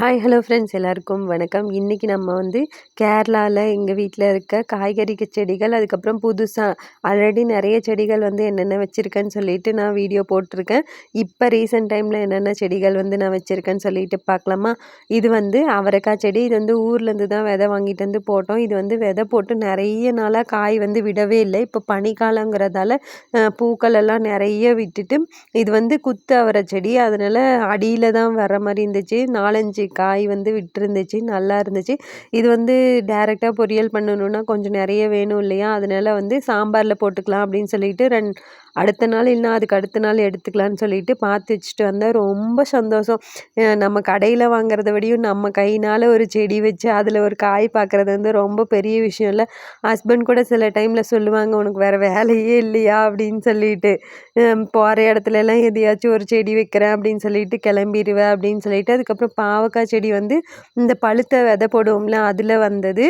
Hi hello friends எல்லாருக்கும் வணக்கம். இன்றைக்கி நம்ம வந்து கேரளாவில் எங்கள் வீட்டில் இருக்க காய்கறி செடிகள் அதுக்கப்புறம் புதுசாக ஆல்ரெடி நிறைய செடிகள் வந்து என்னென்ன வச்சுருக்கேன்னு சொல்லிட்டு நான் வீடியோ போட்டிருக்கேன். இப்போ ரீசெண்ட் டைமில் என்னென்ன செடிகள் வந்து நான் வச்சுருக்கேன்னு சொல்லிட்டு பார்க்கலாமா? இது வந்து அவரைக்காய் செடி இது வந்து ஊர்லேருந்து தான் விதை வாங்கிட்டு வந்து போட்டோம். இது வந்து விதை போட்டு நிறைய நாளாக காய் வந்து விடவே இல்லை. இப்போ பனிக்காலங்கிறதால பூக்கள் எல்லாம் நிறைய விட்டுட்டு இது வந்து குத்து அவரை செடி. அதனால் அடியில் தான் வர மாதிரி இருந்துச்சு. நாலஞ்சு காய் வந்து விட்டுருந்துச்சு நல்லா இருந்துச்சு. இது வந்து டேரெக்டாக பொரியல் பண்ணணுன்னா கொஞ்சம் நிறைய வேணும் இல்லையா? அதனால் வந்து சாம்பாரில் போட்டுக்கலாம் அப்படின்னு சொல்லிட்டு ரெண் அடுத்த நாள் இல்லைனா அதுக்கு அடுத்த நாள் எடுத்துக்கலான்னு சொல்லிட்டு பார்த்து வச்சுட்டு வந்தேன். ரொம்ப சந்தோஷம். நம்ம கடையில் வாங்குறத விடையும் நம்ம கையினால் ஒரு செடி வச்சு அதில் ஒரு காய் பார்க்குறது வந்து ரொம்ப பெரிய விஷயம் இல்லை. ஹஸ்பண்ட் கூட சில டைமில் சொல்லுவாங்க உனக்கு வேறு வேலையே இல்லையா? அப்படின்னு சொல்லிட்டு. போகிற இடத்துலலாம் எதையாச்சும் ஒரு செடி வைக்கிறேன் அப்படின்னு சொல்லிட்டு கிளம்பிடுவேன் அப்படின்னு சொல்லிட்டு அதுக்கப்புறம் பாவக்காய் செடி வந்து இந்த பழுத்த விதை போடுவோம்ல அதில் வந்தது.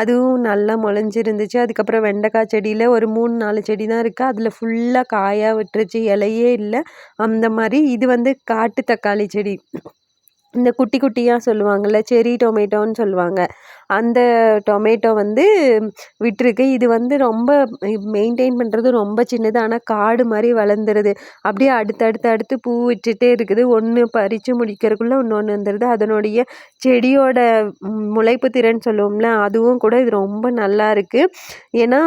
அதுவும் நல்லா முளைஞ்சிருந்துச்சு. அதுக்கப்புறம் வெண்டைக்காய் செடியில் ஒரு மூணு நாலு செடி தான் இருக்குது அதில் ஃபுல்லாக காயாக விட்டுருச்சு இலையே இல்லை. அந்த மாதிரி இது வந்து காட்டு தக்காளி செடி. இந்த குட்டி குட்டியாக சொல்லுவாங்கள்ல செரி டொமேட்டோன்னு சொல்லுவாங்க. அந்த டொமேட்டோ வந்து விட்டுருக்கு. இது வந்து ரொம்ப மெயின்டைன் பண்ணுறது ரொம்ப சின்னது. ஆனால் காடு மாதிரி வளர்ந்துருது. அப்படியே அடுத்தடுத்து அடுத்து பூ விட்டுட்டே இருக்குது. ஒன்று பறித்து முடிக்கிறதுக்குள்ளே இன்னொன்று வந்துடுது அதனுடைய செடியோட முளைப்பு திறன் சொல்லுவோம்ல அதுவும் கூட இது ரொம்ப நல்லா இருக்குது ஏன்னா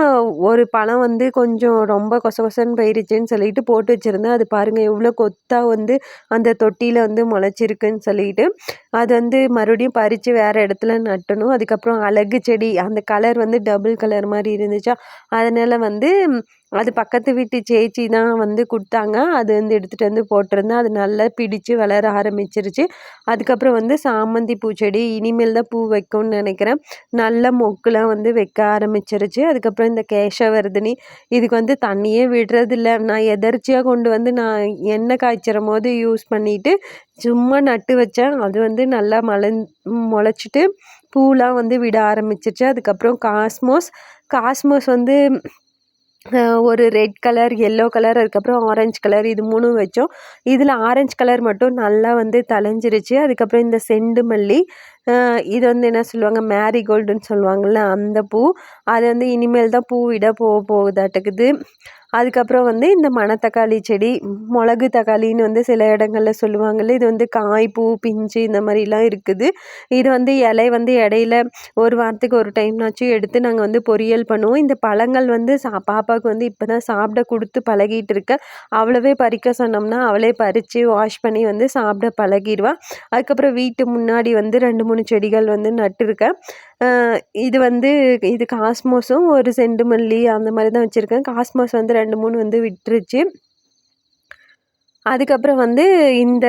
ஒரு பழம் வந்து கொஞ்சம் ரொம்ப கொச கொசன்னு போயிருச்சுன்னு சொல்லிட்டு போட்டு வச்சுருந்தேன். அது பாருங்கள் எவ்வளோ கொத்தாக வந்து அந்த தொட்டியில் வந்து முளைச்சிருக்குன்னு சொல்லிட்டு. அது வந்து மறுபடியும் பறித்து வேறு இடத்துல நட்டணும். அதுக்கப்புறம் அழகு செடி அந்த கலர் வந்து டபுள் கலர் மாதிரி இருந்துச்சா அதனால் வந்து அது பக்கத்து வீட்டு சேச்சி தான் வந்து கொடுத்தாங்க. அது வந்து எடுத்துகிட்டு வந்து போட்டிருந்தேன். அது நல்லா பிடிச்சு வளர ஆரம்பிச்சிருச்சு. அதுக்கப்புறம் வந்து சாமந்தி பூச்செடி இனிமேல் தான் பூ வைக்கும்னு நினைக்கிறேன். நல்ல மொக்குலாம் வந்து வைக்க ஆரம்பிச்சிருச்சு. அதுக்கப்புறம் இந்த கேசவர்தினி இதுக்கு வந்து தண்ணியே விடுறதில்ல. நான் எதர்ச்சியாக கொண்டு வந்து நான் எண்ணெய் காய்ச்சிற போது யூஸ் பண்ணிவிட்டு சும்மா நட்டு வச்சேன். அது வந்து நல்லா மலை முளைச்சிட்டு பூலாம் வந்து விட ஆரம்பிச்சிருச்சு. அதுக்கப்புறம் காஸ்மோஸ் காஸ்மோஸ் வந்து ஒரு ரெட் கலர் எல்லோ கலர் அதுக்கப்புறம் ஆரஞ்சு கலர் இது மூணும் வச்சோம். இதில் ஆரஞ்சு கலர் மட்டும் நல்லா வந்து தலைஞ்சிருச்சு அதுக்கப்புறம் இந்த செண்டு மல்லி இது வந்து என்ன சொல்லுவாங்க? மேரிகோல்டுன்னு சொல்லுவாங்கள்ல அந்த பூ. அது வந்து இனிமேல் தான் பூ விட போக போகுதாட்டுக்குது. அதுக்கப்புறம் வந்து இந்த மணத்தக்காளி செடி மிளகு தக்காளின்னு வந்து சில இடங்களில் சொல்லுவாங்கள்ல இது வந்து காய் பூ பிஞ்சு இந்த மாதிரிலாம் இருக்குது. இது வந்து இலை வந்து இடையில ஒரு வாரத்துக்கு ஒரு டைம்னாச்சும் எடுத்து நாங்கள் வந்து பொரியல் பண்ணுவோம். இந்த பழங்கள் வந்து சா பாப்பாவுக்கு வந்து இப்போ தான் சாப்பிட கொடுத்து பழகிட்டு இருக்கேன் அவ்வளவே பறிக்க சொன்னோம்னா அவளே பறித்து வாஷ் பண்ணி வந்து சாப்பிட பழகிடுவாள் அதுக்கப்புறம் வீட்டு முன்னாடி வந்து ரெண்டு மூணு செடிகள் வந்து நட்டுருக்கேன். இது வந்து இது காஸ்மோஸும் ஒரு செண்டு மல்லி அந்த மாதிரி தான் வச்சுருக்கேன். காஸ்மோஸ் வந்து ரெண்டு மூணு வந்து விட்டுருச்சு. அதுக்கப்புறம் வந்து இந்த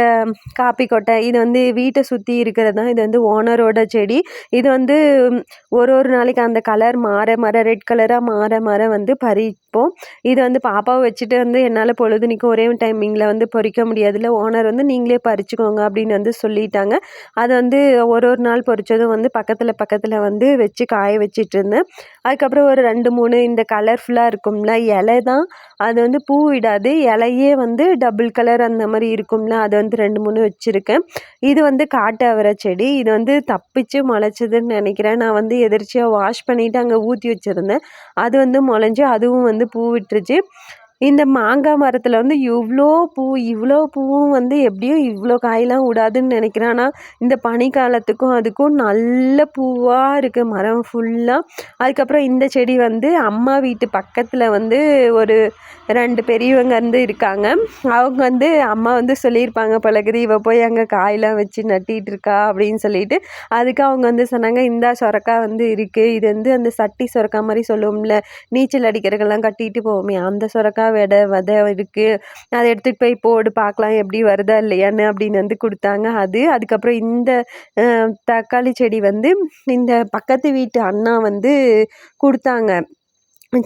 காப்பி கொட்டை இது வந்து வீட்டை சுற்றி இருக்கிறது தான். இது வந்து ஓனரோட செடி. இது வந்து ஒரு ஒரு நாளைக்கு அந்த கலர் மாற மாற ரெட் கலராக மாற மாற வந்து பறி இப்போது இது வந்து பாப்பாவை வச்சுட்டு வந்து என்னால் பொழுதுனிக்கும் ஒரே டைமிங்கில் வந்து பொறிக்க முடியாதுல்ல. ஓனர் வந்து நீங்களே பறிச்சுக்கோங்க அப்படின்னு வந்து சொல்லிட்டாங்க. அதை வந்து ஒரு ஒரு நாள் பொறிச்சதும் வந்து பக்கத்தில் பக்கத்தில் வந்து வச்சு காய வச்சிட்டு இருந்தேன். அதுக்கப்புறம் ஒரு ரெண்டு மூணு இந்த கலர்ஃபுல்லாக இருக்கும்ல இலை தான். அது வந்து பூ விடாது இலையே வந்து டபுள் கலர் அந்த மாதிரி இருக்கும்ல அதை வந்து ரெண்டு மூணு வச்சுருக்கேன். இது வந்து காட்டு அவரை செடி. இது வந்து தப்பிச்சு முளைச்சதுன்னு நினைக்கிறேன். நான் வந்து எதிர்ச்சியாக வாஷ் பண்ணிவிட்டு அங்கே ஊற்றி வச்சுருந்தேன். அது வந்து முளைஞ்சு அதுவும் வந்து பூ விட்டுருச்சு. இந்த மாங்காய் மரத்தில் வந்து இவ்வளோ பூ இவ்வளோ பூவும் வந்து எப்படியும் இவ்வளோ காயெலாம் விடாதுன்னு நினைக்கிறேன். ஆனால் இந்த பனிக்காலத்துக்கும் அதுக்கும் நல்ல பூவாக இருக்குது மரம் ஃபுல்லாக அதுக்கப்புறம் இந்த செடி வந்து அம்மா வீட்டு பக்கத்தில் வந்து ஒரு ரெண்டு பெரியவங்க வந்து இருக்காங்க. அவங்க வந்து அம்மா வந்து சொல்லியிருப்பாங்க பழகுது இவ போய் அங்கே காயெலாம் வச்சு நட்டிகிட்டு இருக்கா அப்படின்னு சொல்லிட்டு. அதுக்கு அவங்க வந்து சொன்னாங்க இந்த சொரக்காய் வந்து இருக்குது இது வந்து அந்த சட்டி சொரக்காய் மாதிரி சொல்லுவோம்ல. நீச்சல் அடிக்கிறதுக்கெல்லாம் கட்டிட்டு போவோமே அந்த சொரக்காய் விதை விதை இருக்குது அதை எடுத்துகிட்டு போய் போடு பார்க்கலாம் எப்படி வருதா இல்லையான்னு அப்படின்னு வந்து கொடுத்தாங்க. அது அதுக்கப்புறம் இந்த தக்காளி செடி வந்து இந்த பக்கத்து வீட்டு அண்ணா வந்து கொடுத்தாங்க.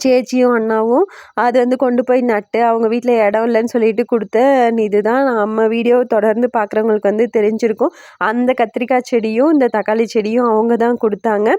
சேச்சியும் அண்ணாவும் அது வந்து கொண்டு போய் நட்டு அவங்க வீட்டில் இடம் இல்லைன்னு சொல்லிட்டு கொடுத்த இது தான் நம்ம வீடியோ தொடர்ந்து பார்க்குறவங்களுக்கு வந்து தெரிஞ்சிருக்கும். அந்த கத்திரிக்காய் செடியும் இந்த தக்காளி செடியும் அவங்க தான் கொடுத்தாங்க.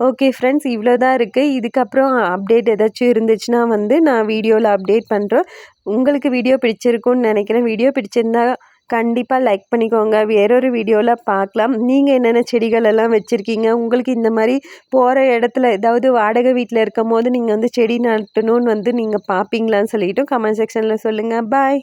ஓகே ஃப்ரெண்ட்ஸ் இவ்வளோ தான் இருக்குது இதுக்கப்புறம் அப்டேட் ஏதாச்சும் இருந்துச்சுன்னா வந்து நான் வீடியோவில் அப்டேட் பண்ணுறேன் உங்களுக்கு வீடியோ பிடிச்சிருக்குன்னு நினைக்கிறேன். வீடியோ பிடிச்சிருந்தா கண்டிப்பாக லைக் பண்ணிக்கோங்க. வேறொரு வீடியோவில் பார்க்கலாம் நீங்கள் என்னென்ன செடிகள் எல்லாம் வச்சுருக்கீங்க? உங்களுக்கு இந்த மாதிரி போகிற இடத்துல ஏதாவது வாடகை வீட்டில் இருக்கும் போது நீங்கள் வந்து செடி நட்டணும்னு வந்து நீங்கள் பார்ப்பீங்களான்னு சொல்லிட்டு கமெண்ட் செக்ஷனில் சொல்லுங்கள் பாய்.